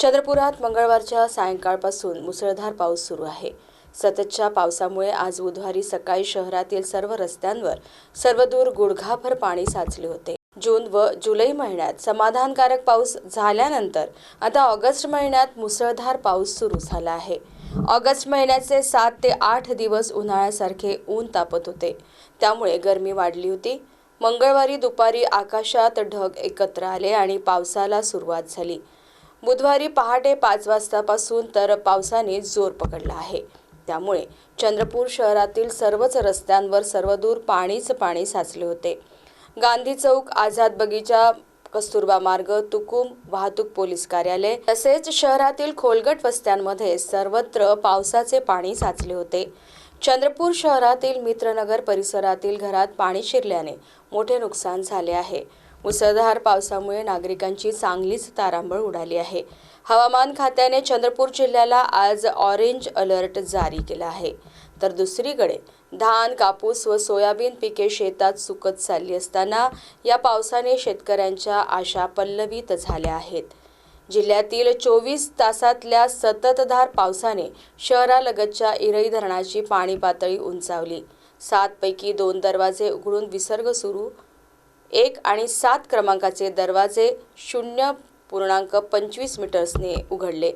चंद्रपुरात मंगळवारच्या सायंकाळपासून मुसळधार पाऊस सुरू आहे. सततच्या पावसामुळे आज बुधवारी सकाळी शहरातील सर्व रस्त्यांवर सर्वदूर गुडघाभर पाणी साचले होते. जून व जुलै महिन्यात समाधानकारक पाऊस झाल्यानंतर आता ऑगस्ट महिन्यात मुसळधार पाऊस सुरू झाला आहे. ऑगस्ट महिन्याचे सात ते आठ दिवस उन्हाळ्यासारखे ऊन तापत होते. त्यामुळे गरमी वाढली होती. मंगळवारी दुपारी आकाशात ढग एकत्र आले आणि पावसाला सुरुवात झाली. बुधवारी पहाटे पाच वाजतापासून तर पावसाने जोर पकडला आहे. त्यामुळे चंद्रपूर शहरातील सर्वच रस्त्यांवर सर्वदूर पाणीच पाणी साचले होते. गांधी चौक आझाद बगीचा कस्तुरबा मार्ग तुकुम वाहतूक पोलीस कार्यालय तसेच शहरातील खोलगट वस्त्यांमध्ये सर्वत्र पावसाचे पाणी साचले होते. चंद्रपूर शहरातील मित्रनगर परिसरातील घरात पाणी शिरल्याने मोठे नुकसान झाले आहे. मुसळधार पावसामुळे नागरिकांची चांगलीच तारांबळ उडाली आहे. हवामान खात्याने चंद्रपूर जिल्ह्याला आज ऑरेंज अलर्ट जारी केला आहे. तर दुसरीकडे धान कापूस व सोयाबीन पिके शेतात सुकत चालली असताना या पावसाने शेतकऱ्यांच्या आशा पल्लवित झाल्या आहेत. जिल्ह्यातील चोवीस तासातल्या सततधार पावसाने शहरालगतच्या इरई धरणाची पाणी पातळी उंचावली. सातपैकी दोन दरवाजे उघडून विसर्ग सुरू एक आणि सात क्रमांकाचे दरवाजे शून्य पूर्णांक पंचवीस मीटर्सने उघडले.